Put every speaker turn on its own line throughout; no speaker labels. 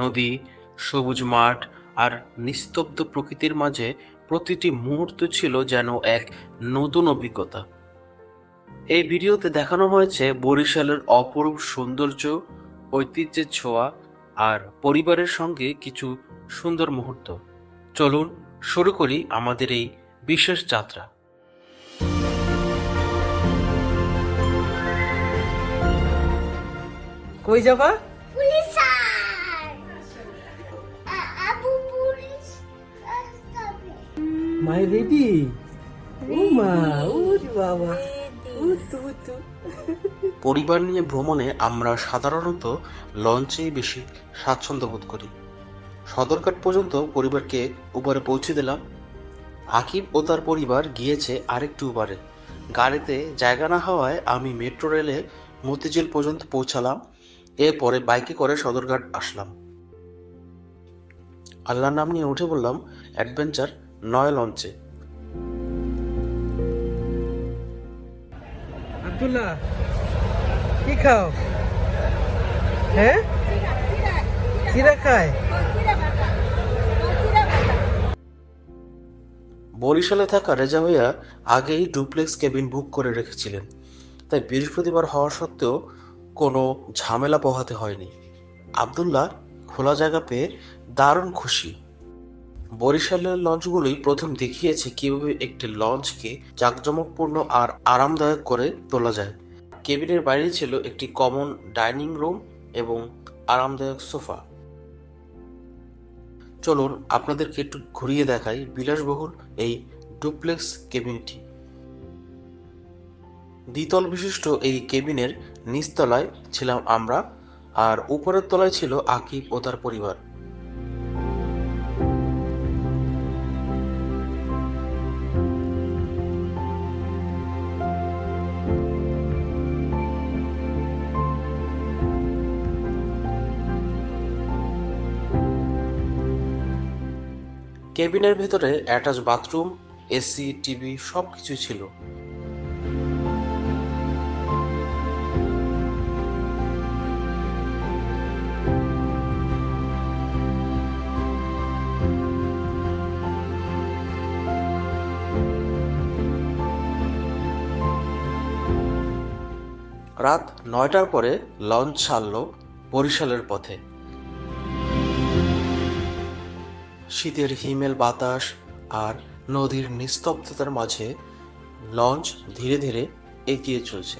নদী, সবুজ মাঠ আর নিস্তব্ধ প্রকৃতির মাঝে প্রতিটি মুহূর্ত ছিল যেন এক নতুন অভিজ্ঞতা। এই ভিডিওতে দেখানো হয়েছে বরিশালের অপরূপ সৌন্দর্য, ঐতিহ্যের ছোঁয়া আর পরিবারের সঙ্গে কিছু সুন্দর মুহূর্ত। চলুন শুরু করি আমাদের এই বিশেষ যাত্রা।
কই যাবা? মাই রেডি? ও মা উরি বাবা।
পরিবার নিয়ে ভ্রমণে আমরা সাধারণত লঞ্চেই বেশি স্বাচ্ছন্দ্য বোধ করি। সদরঘাট পর্যন্ত পরিবারকে উপরে পৌঁছে দিলাম। আকিব ও তার পরিবার গিয়েছে আরেকটু উপরে গাড়িতে জায়গা না হওয়ায় আমি মেট্রো রেলে মতিঝিল পর্যন্ত পৌঁছালাম। এরপরে বাইকে করে সদরঘাট আসলাম। আল্লাহর নাম নিয়ে উঠে বললাম অ্যাডভেঞ্চার নয় লঞ্চে।
আব্দুল্লাহ কি খাও? হ্যাঁ? চিরা খায়?
বরিশালে থাকা রেজা ভাইয়া আগেই ডুপ্লেক্স কেবিন বুক করে রেখেছিলেন। তাই বৃহস্পতিবার হওয়া সত্ত্বেও কোনো ঝামেলা পোহাতে হয়নি। আবদুল্লাহ খোলা জায়গা পেয়ে দারুণ খুশি। বরিশালের লঞ্চগুলোই প্রথম দেখিয়েছে কীভাবে একটি লঞ্চকে জাঁকজমকপূর্ণ আর আরামদায়ক করে তোলা যায়। কেবিনের বাইরে ছিল একটি কমন ডাইনিং রুম এবং আরামদায়ক সোফা। চলুন আপনাদেরকে একটু ঘুরিয়ে দেখাই বিলাসবহুল এই ডুপ্লেক্স কেবিনটি। দ্বিতল বিশিষ্ট এই কেবিনের নিচতলায় ছিলাম আমরা, আর উপরের তলায় ছিল আকিব ও তার পরিবার। কেবিনের ভেতরে অ্যাটাচ বাথরুম, এসি, টিভি সব কিছু ছিল। রাত নয়টার পরে লঞ্চ ছাড়ল বরিশালের পথে। শীতের হিমেল বাতাস আর নদীর নিস্তব্ধতার মাঝে লঞ্চ ধীরে ধীরে এগিয়ে চলছে।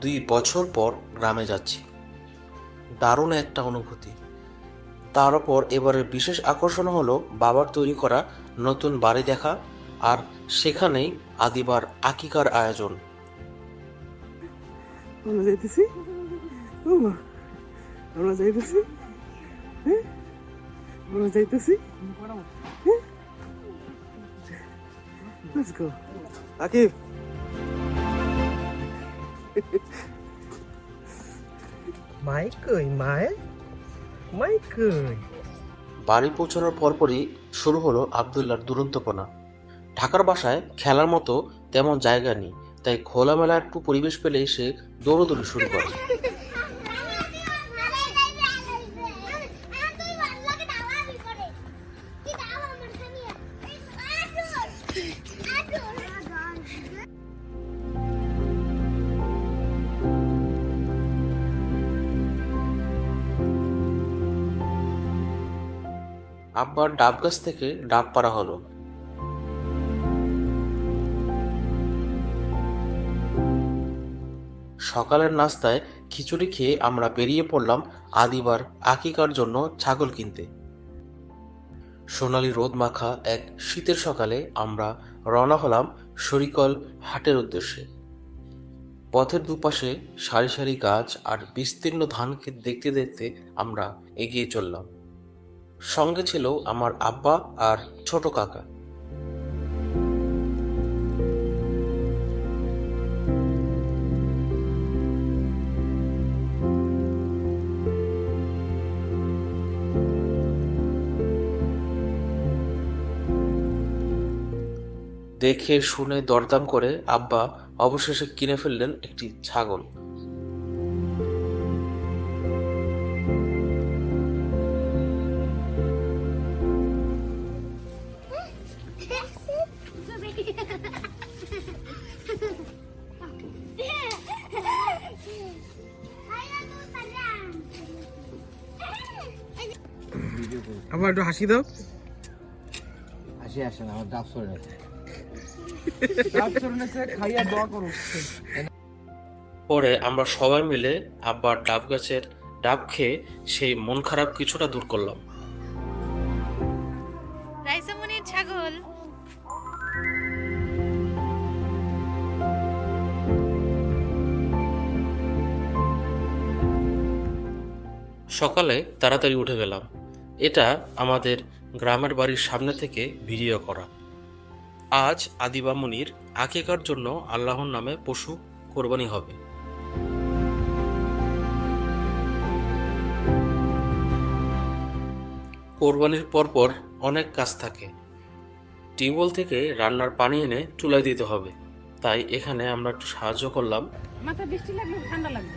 দুই বছর পর গ্রামে যাচ্ছি। দারুণ একটা অনুভূতি। তার উপর এবারের বিশেষ আকর্ষণ হলো বাবার তৈরি করা নতুন বাড়ি দেখা আর সেখানেই আদিবার আকিকার আয়োজন।
আমরা যাইতেছি। আমরা যাইতেছি। হ্যাঁ? আমরা যাইতেছি। হ্যাঁ? Let's go Akib. মাই কই মাই কই?
বাড়ি পৌঁছানোর পরপরই শুরু হলো আবদুল্লার দুরন্তপনা। ঢাকার বাসায় খেলার মতো তেমন জায়গা নেই। তাই খোলামেলা একটু পরিবেশ পেলে সে দৌড়দৌড়ি শুরু করে। আব্বার ডাব গাছ থেকে ডাব পাড়া হলো। সকালের নাস্তায় খিচুড়ি খেয়ে আমরা বেরিয়ে পড়লাম আদিবার আকিকার জন্য ছাগল কিনতে। সোনালি রোদ মাখা এক শীতের সকালে আমরা রওনা হলাম শরিকল হাটের উদ্দেশ্যে। পথের দুপাশে সারি সারি গাছ আর বিস্তীর্ণ ধানকে দেখতে দেখতে আমরা এগিয়ে চললাম। সঙ্গে ছিল আমার আব্বা আর ছোট কাকা। দেখে শুনে দরদাম করে আব্বা অবশেষে কিনে ফেললেন একটি ছাগল।
আবার একটু হাসি দাও।
হাসি আসে না আমার ডাব সরে গেছে।
খাইয়া দোয়া করো
পরে আমরা সবাই মিলে আব্বার ডাব গাছের ডাব খেয়ে সেই মন খারাপ কিছুটা দূর করলাম।
রাইসামনির ছাগল।
সকালে তাড়াতাড়ি উঠে গেলাম। এটা আমাদের গ্রামের বাড়ির সামনে থেকে ভিডিও করা। আজ আদিবা মুনির আকিকার জন্য আল্লাহর নামে পশু কোরবানি হবে। কোরবানির পরপর অনেক কাজ থাকে। টিউবওয়েল থেকে রান্নার পানি এনে চুলায় দিতে হবে। তাই এখানে আমরা একটু সাহায্য করলাম।
মাথা বৃষ্টি লাগবে ঠান্ডা লাগবে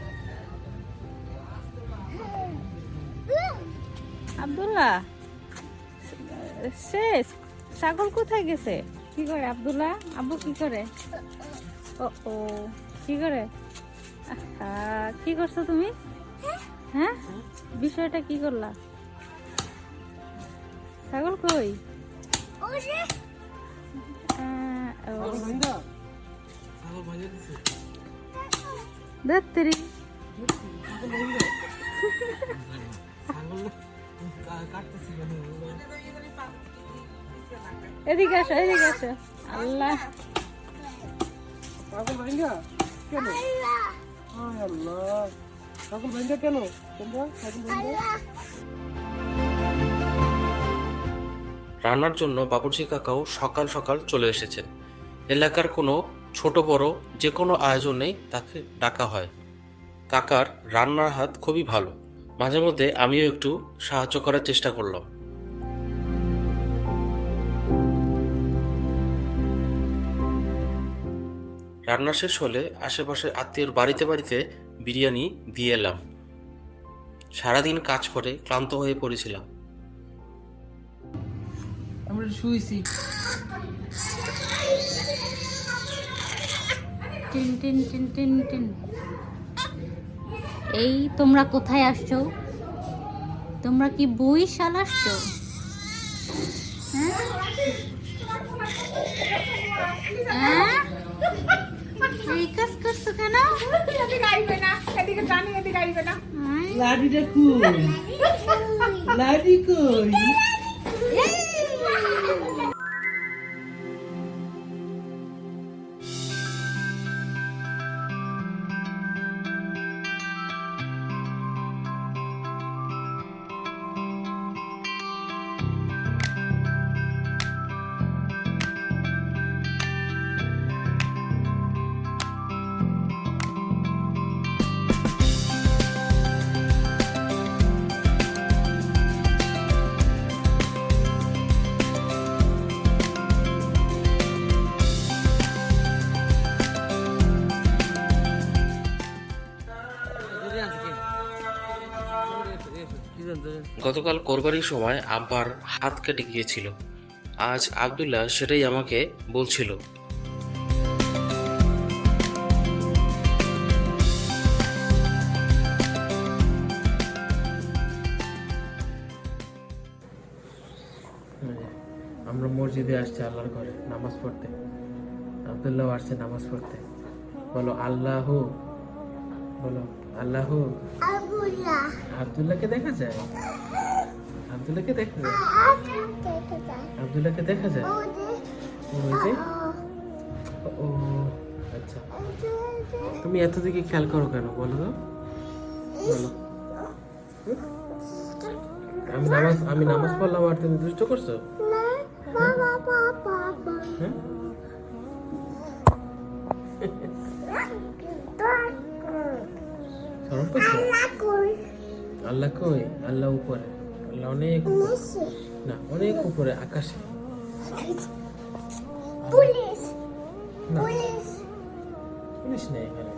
আব্দুল্লাহ, শেষ, ছাগল কোথায় গেছে? কি করে, আব্দুল্লাহ? আব্বু কি করে? ও ও, কি করে? কি করছ তুমি? হ্যাঁ? বিষয়টা কি করলা? ছাগল কই? ও। ধ্যাৎ তেরি। এদিকে আসো এদিকে আসো। আল্লাহ।
ছাগল ভাঙ্গা? কেন? আল্লাহ। ছাগল ভাঙ্গা কেন? তোমরা? ছাগল ভাঙ্গা?
রান্নার জন্য বাবুর্চি কাকাও সকাল সকাল চলে এসেছেন। এলাকার কোনো ছোট বড় যে কোনো আয়োজনেই তাকে ডাকা হয়। কাকার রান্নার হাত খুবই ভালো। মাঝে মধ্যে আমিও একটু সাহায্য করার চেষ্টা করলাম। রান্না শেষ হলে আশেপাশে আত্মীয়র বাড়িতে বাড়িতে বিরিয়ানি দিয়ে এলাম। সারাদিন কাজ করে ক্লান্ত হয়ে পড়েছিলাম।
আমরা শুইছি
টিন টিন টিন টিন টিন। এই তোমরা কোথায় আসছো? তোমরা কি বই শাল আসছো? হ্যাঁ? এই কাজ করছ কেন হুম?
লাডিটা কই লাডি কই?
গতকাল কোরবানির সময় আব্বার হাত কেটে গিয়েছিল। আজ আবদুল্লাহ সেটাই আমাকে বলছিল।
আমরা মসজিদে আসছি আল্লাহর ঘরে নামাজ পড়তে। আব্দুল্লাহ আসছে নামাজ পড়তে। বলো আল্লাহ বলো আল্লাহ আব্দুল্লাহকে দেখা যায়? আব্দুল্লাহকে দেখা যায়? আব্দুল্লাহকে দেখা যায়? ওই যে? ও আচ্ছা। তুমি এত দিকে খেয়াল করো কেন? বলো তো। বলো। আমি নামাজ আমি নামাজ পড়লাম আর তুমি দুষ্ট করছ? হ্যাঁ? আল্লাহ কই? আল্লাহ উপরে। আল্লাহ অনেক না অনেক উপরে আকাশে।
পুলিশ। পুলিশ।
পুলিশ নেই এখানে।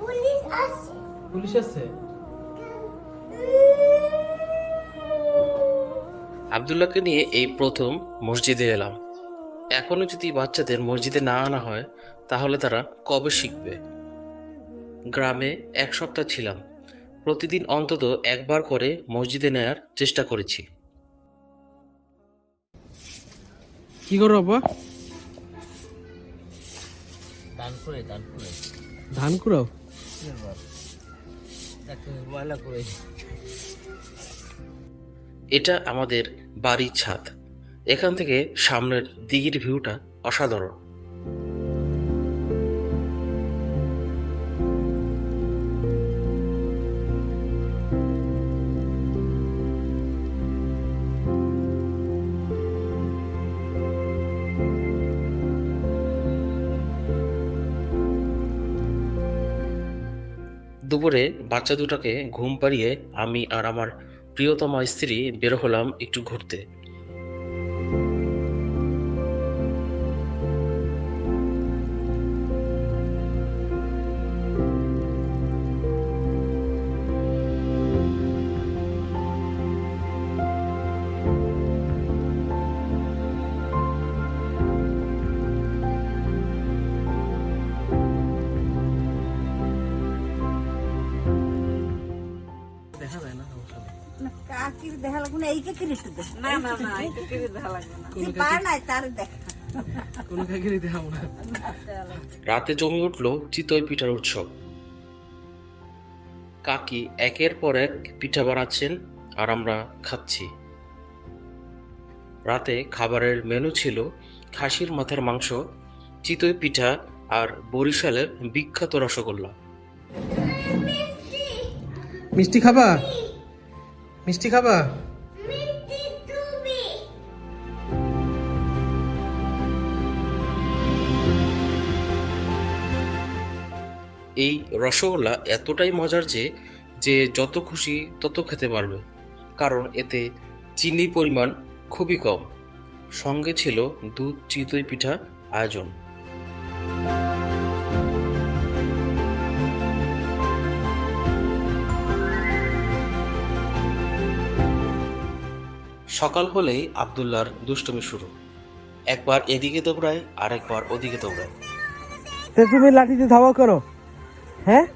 পুলিশ আসছে
পুলিশ আছে?
আবদুল্লাহকে নিয়ে এই প্রথম মসজিদে এলাম। এখনও যদি বাচ্চাদের মসজিদে না আনা হয় তাহলে তারা কবে শিখবে? গ্রামে এক সপ্তাহ ছিলাম। প্রতিদিন অন্তত একবার করে মসজিদে নেয়ার চেষ্টা করেছি।
কি করো বাবা
দান করে দান করে।
ধান কুড়াও?
এটা আমাদের বাড়ির ছাদ। এখান থেকে সামনের দিঘির ভিউটা অসাধারণ। দুপুরে বাচ্চা দুটাকে ঘুম পাড়িয়ে আমি আর আমার প্রিয়তমা স্ত্রী বের হলাম একটু ঘুরতে। রাতে জমে উঠল চিতই পিঠার উৎসব। কাকি একের পর এক পিঠা বানাচ্ছেন আর আমরা খাচ্ছি। রাতে খাবারের মেনু ছিল খাসির মাথার মাংস চিতই পিঠা আর বরিশালের বিখ্যাত রসগোল্লা।
মিষ্টি খাবা? মিষ্টি খাবা?
এই রসগোল্লা এতটাই মজার যে যে যত খুশি তত খেতে পারবে। কারণ এতে চিনির পরিমাণ খুবই কম। সঙ্গে ছিল দুধ চিতই পিঠা আয়োজন। সকাল হলেই আবদুল্লার দুষ্টমি শুরু। একবার এদিকে দৌড়ায় আর একবার ওদিকে দৌড়ায়।
তুমি লাঠিতে ধাওয়া করো। হ্যাঁ?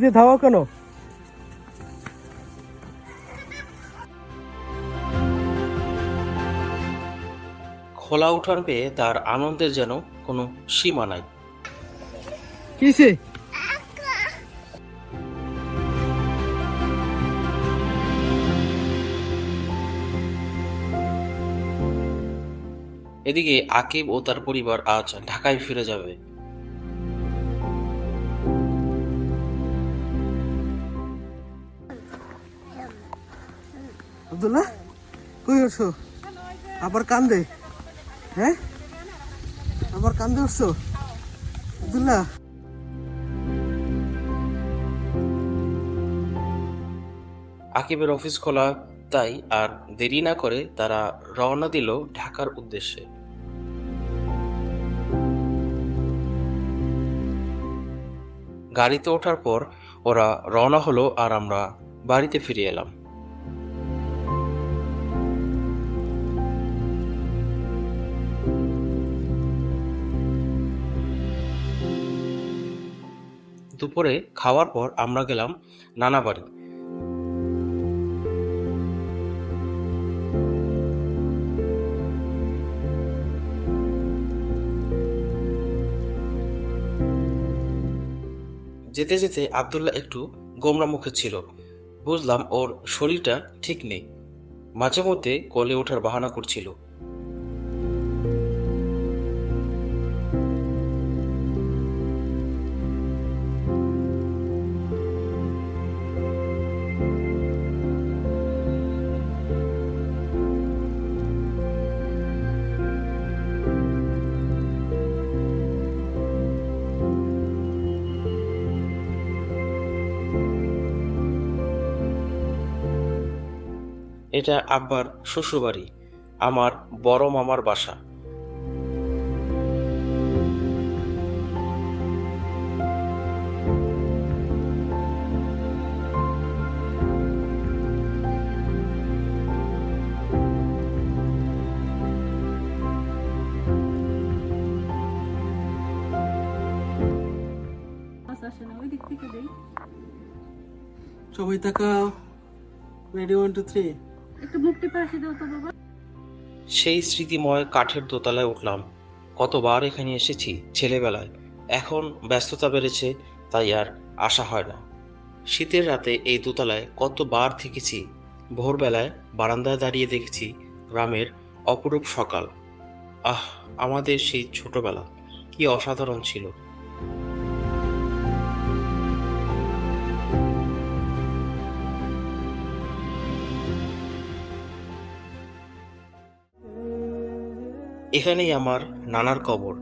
দিয়ে ধাওয়া কেন?
খোলা উঠান পেয়ে তার আনন্দের যেন কোনো সীমা নাই।
কিসে
এদিকে আকিব ও তার পরিবার আজ ঢাকায় ফিরে যাবে।
আব্দুল্লাহ, কই উঠছো আবার কান্দে? হ্যাঁ? আবার কান্দে উঠছো? আব্দুল্লাহ।
আকিবের অফিস খোলা তাই আর দেরি না করে তারা রওনা দিল ঢাকার উদ্দেশ্যে। গাড়িতে ওঠার পর ওরা রওনা হলো আর আমরা বাড়িতে ফিরে এলাম। দুপুরে খাওয়ার পর আমরা গেলাম নানা বাড়ি। যেতে যেতে আবদুল্লাহ একটু গোমরা মুখে ছিল। বুঝলাম ওর শরীরটা ঠিক নেই। মাঝে মধ্যে কোলে ওঠার বাহানা করছিল। এটা আব্বার শ্বশুরবাড়ি আমার বড় মামার বাসা।
সবাই তাকাও রেডি ওয়ান টু থ্রি
সেই স্মৃতিময় কাঠের দোতলায় উঠলাম। কতবার এখানে এসেছি ছেলেবেলায়। এখন ব্যস্ততা বেড়েছে, তাই আর আসা হয় না। শীতের রাতে এই দোতলায় কতবার থেকেছি, ভোরবেলায় বারান্দায় দাঁড়িয়ে দেখেছি গ্রামের অপরূপ সকাল। আহ, আমাদের সেই ছোটবেলা, কি অসাধারণ ছিল। এখানেই আমার নানার কবর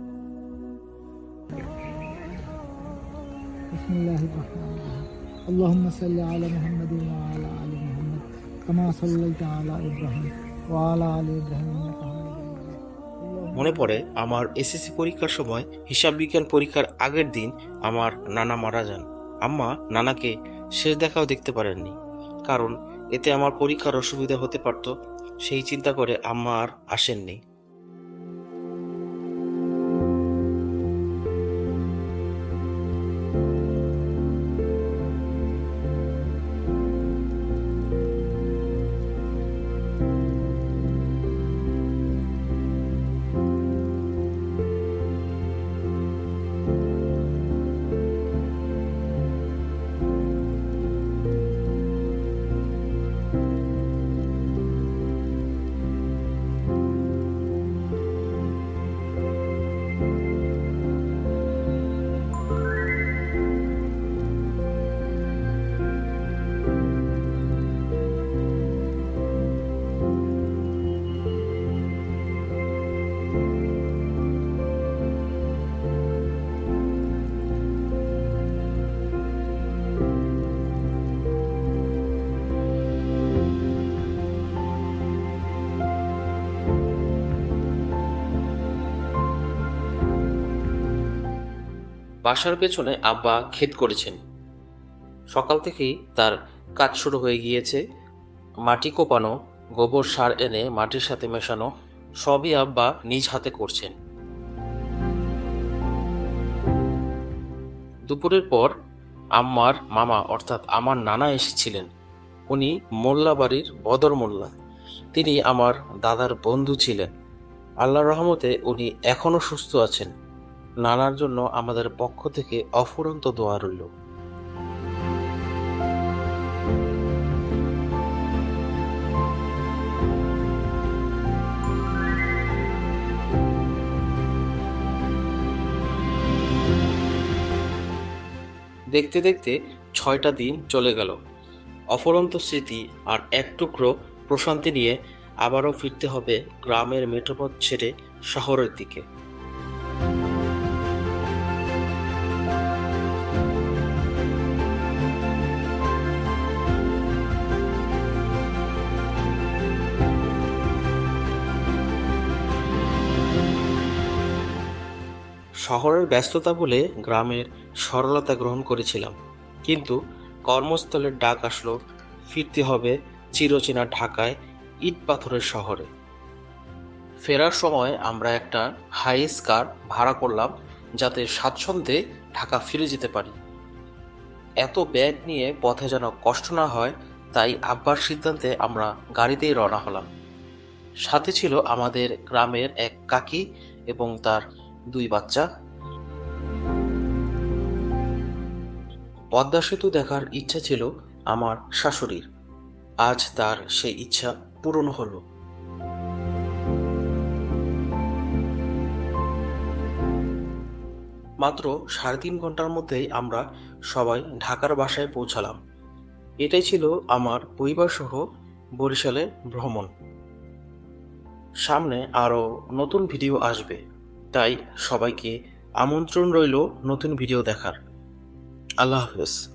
بسم الله الرحمن الرحيم اللهم صل على محمد وعلى آل محمد كما صليت على إبراهيم وعلى آل إبراهيم إنك حميد مجيد اللهم
মনে পড়ে আমার এসএসসি পরীক্ষার সময় হিসাব বিজ্ঞান পরীক্ষার আগের দিন আমার নানা মারা যান আম্মা নানাকে শেষ দেখাও দেখতে পারেননি কারণ এতে আমার পরীক্ষার অসুবিধা হতে পারত সেই চিন্তা করে আম্মা আর আসেননি বাসার পেছনে আব্বা ক্ষেত করেছেন। সকাল থেকেই তার কাজ শুরু হয়ে গিয়েছে। মাটি কোপানো, গোবর সার এনে মাটির সাথে মেশানো, সবই আব্বা নিজ হাতে করছেন। দুপুরের পর আম্মার মামা, অর্থাৎ আমার নানা এসেছিলেন। উনি মোল্লা বাড়ির বদর মোল্লা। তিনি আমার দাদার বন্ধু ছিলেন। আল্লাহর রহমতে উনি এখনও সুস্থ আছেন। নানার জন্য আমাদের পক্ষ থেকে অফুরন্ত দোয়া রইল। দেখতে দেখতে ছয়টা দিন চলে গেল। অফুরন্ত স্মৃতি আর এক টুকরো প্রশান্তি নিয়ে আবারও ফিরতে হবে গ্রামের মেঠোপথ ছেড়ে শহরের দিকে। শহরের ব্যস্ততা বলে গ্রামের সরলতা গ্রহণ করেছিলাম। কিন্তু কর্মস্থলের ডাক আসলো, ফিরতে হবে চিরচেনা ঢাকায় ইট পাথরের শহরে। ফেরার সময় আমরা একটা হাইস কার ভাড়া করলাম যাতে স্বাচ্ছন্দ্যে ঢাকা ফিরে যেতে পারি। এত ব্যাগ নিয়ে পথে যেন কষ্ট না হয়, তাই আব্বার সিদ্ধান্তে আমরা গাড়িতেই রওনা হলাম। সাথে ছিল আমাদের গ্রামের এক কাকি এবং তার দুই বাচ্চা। পদ্মা সেতু দেখার ইচ্ছা ছিল আমার শাশুড়ির। আজ তার সেই ইচ্ছা পূরণ হলো। মাত্র সাড়ে তিন ঘণ্টার মধ্যেই আমরা সবাই ঢাকার বাসায় পৌঁছালাম। এটাই ছিল আমার পরিবার সহ বরিশালে ভ্রমণ। সামনে আরও নতুন ভিডিও আসবে। তাই সবাইকে আমন্ত্রণ রইল নতুন ভিডিও দেখার। আল্লাহ হাফেজ।